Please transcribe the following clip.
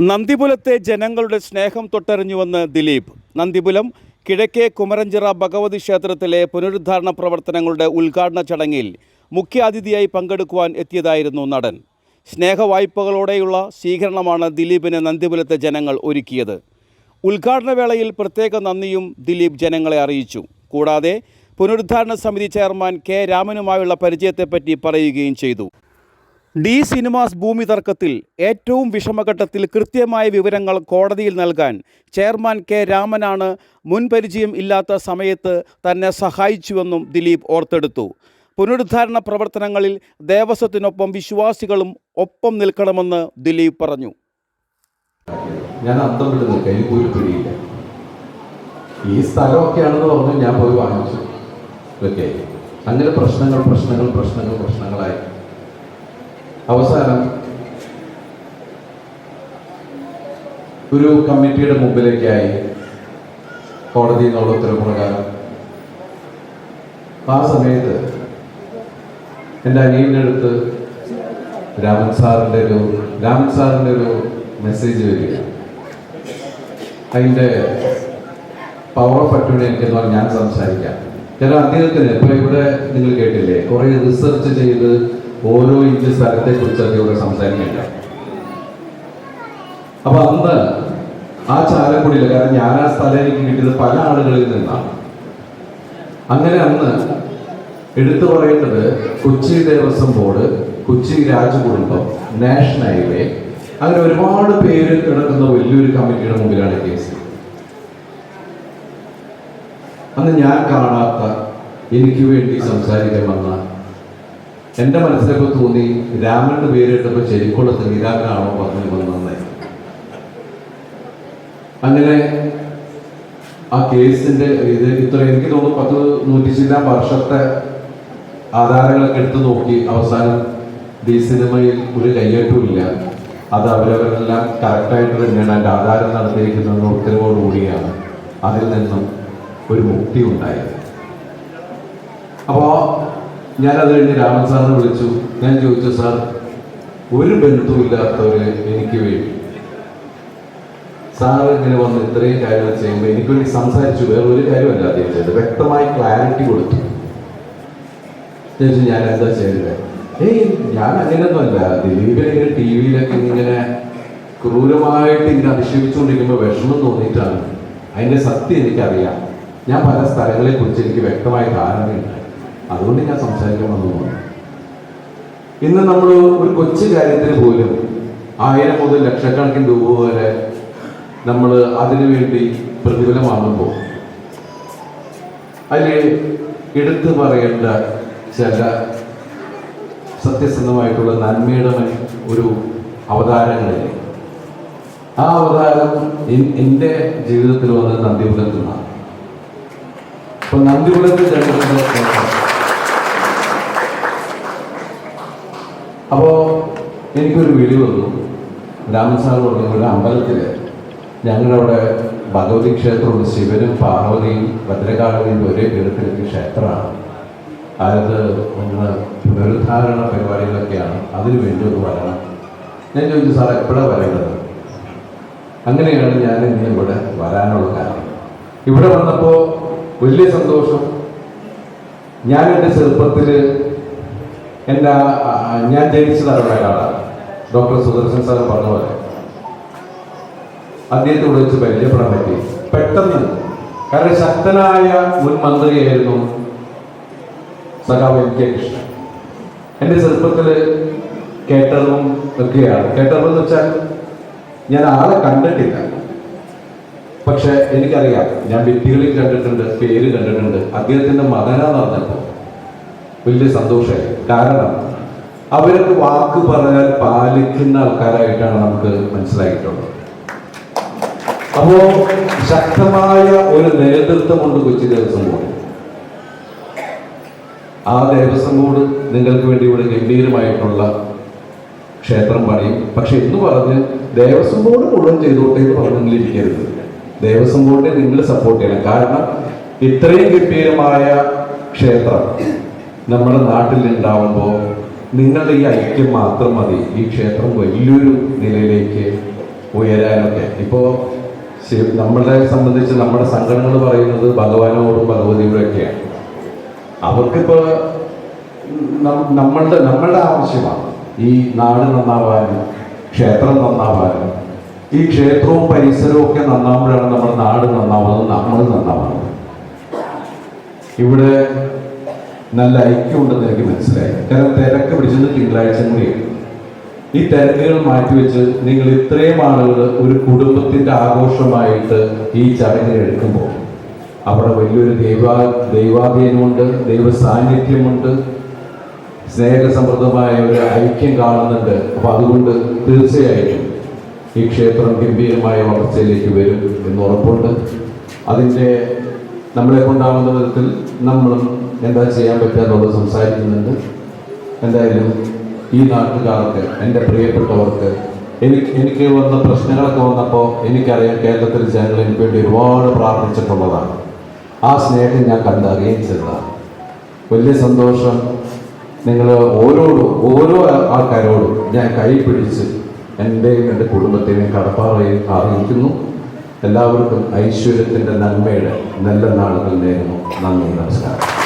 നന്ദിപുലത്തെ ജനങ്ങളുടെ സ്നേഹം തൊട്ടറിഞ്ഞുവെന്ന് ദിലീപ്. നന്ദിപുലം കിഴക്കേ കുമരഞ്ചിറ ഭഗവതി ക്ഷേത്രത്തിലെ പുനരുദ്ധാരണ പ്രവർത്തനങ്ങളുടെ ഉദ്ഘാടന ചടങ്ങിൽ മുഖ്യാതിഥിയായി പങ്കെടുക്കുവാൻ എത്തിയതായിരുന്നു നടൻ. സ്നേഹവായ്പകളോടെയുള്ള സ്വീകരണമാണ് ദിലീപിന് നന്ദിപുലത്തെ ജനങ്ങൾ ഒരുക്കിയത്. ഉദ്ഘാടന വേളയിൽ പ്രത്യേക നന്ദിയും ദിലീപ് ജനങ്ങളെ അറിയിച്ചു. കൂടാതെ പുനരുദ്ധാരണ സമിതി ചെയർമാൻ കെ രാമനുമായുള്ള പരിചയത്തെപ്പറ്റി പറയുകയും ചെയ്തു. ഡി സിനിമാസ് ഭൂമി തർക്കത്തിൽ ഏറ്റവും വിഷമഘട്ടത്തിൽ കൃത്യമായ വിവരങ്ങൾ കോടതിയിൽ നൽകാൻ ചെയർമാൻ കെ രാമനാണ് മുൻപരിചയം ഇല്ലാത്ത സമയത്ത് തന്നെ സഹായിച്ചുവെന്നും ദിലീപ് ഓർത്തെടുത്തു. പുനരുദ്ധാരണ പ്രവർത്തനങ്ങളിൽ ദേവസ്വത്തിനൊപ്പം വിശ്വാസികളും ഒപ്പം നിൽക്കണമെന്ന് ദിലീപ് പറഞ്ഞു. ഞാൻ അന്തം വിട്ട് നിൽക്കുക എനിക്ക് പിടിയില്ല. ഈ സ്ഥലമൊക്കെയാണെന്ന് പറഞ്ഞു ഞാൻ പോയി വാങ്ങിച്ചു. അങ്ങനെ പ്രശ്നങ്ങൾ പ്രശ്നങ്ങൾ പ്രശ്നങ്ങൾ പ്രശ്നങ്ങളായി. അവസാനം ഒരു കമ്മിറ്റിയുടെ മുമ്പിലേക്കായി കോടതി എന്നുള്ള ഉത്തരവ് ആ സമയത്ത് എന്റെ അനിയന്റെ അടുത്ത് രാമൻ സാറിന്റെ ഒരു രാമൻ സാറിന്റെ ഒരു മെസ്സേജ് വരിക അതിന്റെ പവർ ഓഫ് അറ്റോണി എനിക്കെന്ന് ഞാൻ സംസാരിക്കാം. കാരണം അദ്ദേഹത്തിന് ഇപ്പോൾ ഇവിടെ നിങ്ങൾ കേട്ടില്ലേ? കുറേ റിസർച്ച് ചെയ്ത് ഓരോ ഇഞ്ച് സ്ഥലത്തെ കുറിച്ച് അദ്ദേഹം സംസാരിക്കില്ല അപ്പൊ അന്ന് ആ ചാലക്കുടിയിൽ കാരണം ഞാൻ ആ സ്ഥലം എനിക്ക് കിട്ടിയത് പല ആളുകളിൽ നിന്നാണ്. അങ്ങനെ അന്ന് എടുത്തു പറയേണ്ടത് കൊച്ചി ദേവസ്വം ബോർഡ് കൊച്ചി രാജകുടുംബം നാഷണൽ ഹൈവേ അങ്ങനെ ഒരുപാട് പേര് കിടക്കുന്ന വലിയൊരു കമ്മിറ്റിയുടെ മുമ്പിലാണ് കേസ്. അന്ന് ഞാൻ കാണാത്ത എനിക്ക് വേണ്ടി സംസാരിക്കാൻ വന്ന എന്റെ മനസ്സിലൊക്കെ തോന്നി രാമന്റെ പേരിട്ടപ്പോൾ ശരിക്കുള്ള സംഗീതാക്കാണോ പറഞ്ഞു വന്നേ അങ്ങനെ ആ കേസിന്റെ ഇത് ഇത്ര എനിക്ക് തോന്നുന്നു പത്ത് നൂറ്റി ചില്ലാൻ വർഷത്തെ ആധാരങ്ങളൊക്കെ എടുത്തു നോക്കി അവസാനം ഈ സിനിമയിൽ ഒരു കയ്യേറ്റവും ഇല്ല അത് അവരവരെല്ലാം കറക്റ്റായിട്ട് തന്നെയാണ് അതിന്റെ ആധാരം നടത്തിയിരിക്കുന്ന ഉത്തരവോടുകൂടിയാണ് അതിൽ നിന്നും ഒരു മുക്തി ഉണ്ടായത് ഞാനത് കഴിഞ്ഞ് രാമൻ സാറിനെ വിളിച്ചു. ഞാൻ ചോദിച്ചു സാർ ഒരു ബന്ധുവില്ലാത്തവര് എനിക്ക് വേണ്ടി. സാർ ഇങ്ങനെ വന്ന് ഇത്രയും കാര്യങ്ങൾ ചെയ്യുമ്പോൾ എനിക്ക് വേണ്ടി സംസാരിച്ചു. വേറെ ഒരു കാര്യമല്ല അദ്ദേഹം ചെയ്തത്. വ്യക്തമായി ക്ലാരിറ്റി കൊടുത്തു. ഞാൻ ഞാൻ എന്താ ചെയ്തത്? ഏയ് ഞാൻ അങ്ങനെയൊന്നുമല്ല. ദിലീപിനെ ഇങ്ങനെ ടി വിയിലൊക്കെ ഇങ്ങനെ ക്രൂരമായിട്ട് ഇങ്ങനെ അധിക്ഷേപിച്ചുകൊണ്ടിരിക്കുമ്പോൾ വിഷമം തോന്നിയിട്ടാണ്. അതിന്റെ സത്യം എനിക്കറിയാം. ഞാൻ പല സ്ഥലങ്ങളെ കുറിച്ച് എനിക്ക് വ്യക്തമായ ധാരണയുണ്ട്. അതുകൊണ്ട് ഞാൻ സംസാരിക്കാൻ വന്നു പോകുന്നു ഇന്ന് നമ്മൾ ഒരു കൊച്ചു കാര്യത്തിന് പോലും ആയിരം മുതൽ ലക്ഷക്കണക്കിന് രൂപ വരെ നമ്മൾ അതിനു വേണ്ടി പ്രതിഫലം അതിൽ എടുത്തു പറയേണ്ട ചില സത്യസന്ധമായിട്ടുള്ള നന്മയുടെ ഒരു അവതാരങ്ങളില്ലേ ആ അവതാരം എൻ- എന്റെ ജീവിതത്തിൽ വന്നത് നന്ദിപുരത്തു നിന്നാണ് അപ്പൊ നന്ദിപുരത്ത് അപ്പോ എനിക്കൊരു വിളി വന്നു. രാമൻ സാർ പറഞ്ഞ ഒരു അമ്പലത്തിൽ ഞങ്ങളവിടെ ഭഗവതി ക്ഷേത്രവും ശിവനും പാർവതിയും ഭദ്രകാളിയും ഒരേ പേരത്തിലേക്ക് ക്ഷേത്രമാണ്. അതായത് ഒന്ന് പുനരുദ്ധാരണ പരിപാടികളൊക്കെയാണ്. അതിനു വേണ്ടി ഒന്ന് വരണം. ഞാൻ ചോദിച്ചു സാർ എപ്പോഴാണ് വരേണ്ടത്? അങ്ങനെയാണ് ഞാൻ ഇന്ന് ഇവിടെ വരാനുള്ള കാരണം. ഇവിടെ വന്നപ്പോൾ വലിയ സന്തോഷം. ഞാൻ എന്റെ ചെറുപ്പത്തിൽ എന്റെ ഞാൻ ജനിച്ചത് കാടാണ് ഡോക്ടർ സുദർശൻ സാർ പറഞ്ഞ പോലെ. അദ്ദേഹത്തെ വിളിച്ച് പരിചയപ്പെടാൻ പറ്റി. പെട്ടെന്ന് കാരണം ശക്തനായ മുൻ മന്ത്രിയായിരുന്നു സഖാവ് എം കെ കൃഷ്ണൻ. എന്റെ ചെറുപ്പത്തിൽ കേട്ടറിവും ഒക്കെയാണ്. കേട്ടറിവ് വെച്ചാൽ ഞാൻ ആളെ കണ്ടിട്ടില്ല. പക്ഷെ എനിക്കറിയാം ഞാൻ വ്യക്തികളിൽ കണ്ടിട്ടുണ്ട് പേര് കണ്ടിട്ടുണ്ട്. അദ്ദേഹത്തിന്റെ മകനാന്ന് പറഞ്ഞപ്പോൾ വലിയ സന്തോഷമായി കാരണം അവരൊക്കെ വാക്ക് പറഞ്ഞാൽ പാലിക്കുന്ന ആൾക്കാരായിട്ടാണ് നമുക്ക് മനസ്സിലായിട്ടുള്ളത്. അപ്പോ ശക്തമായ ഒരു നേതൃത്വം കൊണ്ട് കൊച്ചി ദേവസ്വം ബോർഡ്. ആ ദേവസ്വം ബോർഡ് നിങ്ങൾക്ക് വേണ്ടി ഇവിടെ ഗംഭീരമായിട്ടുള്ള ക്ഷേത്രം പണിയും. പക്ഷെ എന്ന് പറഞ്ഞ് ദേവസ്വം ബോർഡ് മുഴുവൻ ചെയ്തോട്ടെ എന്ന് പറഞ്ഞിരിക്കരുത് ദേവസ്വം ബോർഡിനെ നിങ്ങൾ സപ്പോർട്ട് ചെയ്യണം. കാരണം ഇത്രയും ഗംഭീരമായ ക്ഷേത്രം നമ്മുടെ നാട്ടിൽ ഉണ്ടാവുമ്പോൾ നിങ്ങളുടെ ഈ ഐക്യം മാത്രം മതി. ഈ ക്ഷേത്രം വലിയൊരു നിലയിലേക്ക് ഉയരാനൊക്കെ. ഇപ്പോൾ നമ്മളെ സംബന്ധിച്ച് നമ്മുടെ സംഘടനകൾ പറയുന്നത് ഭഗവാനോടും ഭഗവതിയോടും ഒക്കെയാണ്. അവർക്കിപ്പോൾ നമ്മളുടെ നമ്മളുടെ ആവശ്യമാണ് ഈ നാട് നന്നാവാനും ക്ഷേത്രം നന്നാവാനും. ഈ ക്ഷേത്രവും പരിസരവും ഒക്കെ നന്നാവുമ്പോഴാണ് നമ്മുടെ നാട് നന്നാവുന്നത് നമ്മൾ നന്നാവുന്നത്. ഇവിടെ നല്ല ഐക്യമുണ്ടെന്ന് എനിക്ക് മനസ്സിലായി. കാരണം തിരക്ക് പിടിച്ചത് തിങ്കളാഴ്ച കൂടിയാണ് ഈ തിരക്കുകൾ മാറ്റിവെച്ച് നിങ്ങൾ ഇത്രയും ആളുകൾ ഒരു കുടുംബത്തിന്റെ ആഘോഷമായിട്ട് ഈ ചടങ്ങിൽ എടുക്കുമ്പോൾ അവിടെ വലിയൊരു ദൈവ ദൈവാധീനമുണ്ട് ദൈവ സാന്നിധ്യമുണ്ട് സ്നേഹസമൃദ്ധമായ ഒരു ഐക്യം കാണുന്നുണ്ട്. അപ്പൊ അതുകൊണ്ട് തീർച്ചയായിട്ടും ഈ ക്ഷേത്രം ഗംഭീരമായ വളർച്ചയിലേക്ക് വരും എന്ന് ഉറപ്പുണ്ട്. അതിന്റെ നമ്മളെ കൊണ്ടാവുന്ന വിധത്തിൽ നമ്മളും എന്താ ചെയ്യാൻ പറ്റുക എന്നുള്ളത് സംസാരിക്കുന്നുണ്ട്. എന്തായാലും ഈ നാട്ടുകാർക്ക് എന്റെ പ്രിയപ്പെട്ടവർക്ക് എനിക്ക് എനിക്ക് വന്ന പ്രശ്നങ്ങളൊക്കെ വന്നപ്പോൾ എനിക്കറിയാം കേരളത്തിലെ ജനങ്ങൾ എനിക്ക് വേണ്ടി ഒരുപാട് പ്രാർത്ഥിച്ചിട്ടുള്ളതാണ്. ആ സ്നേഹം ഞാൻ കണ്ടറിയുകയും ചെയ്തതാണ്. വലിയ സന്തോഷം നിങ്ങൾ ഓരോടും ഓരോ ആൾക്കാരോടും ഞാൻ കൈ പിടിച്ച് എന്റെയും എന്റെ കുടുംബത്തെയും കടപ്പാറയും അറിയിക്കുന്നു. എല്ലാവർക്കും ഐശ്വര്യത്തിന്റെ നന്മയുടെ നല്ല നാളുകൾ നേരുന്നു. നന്ദി നമസ്കാരം.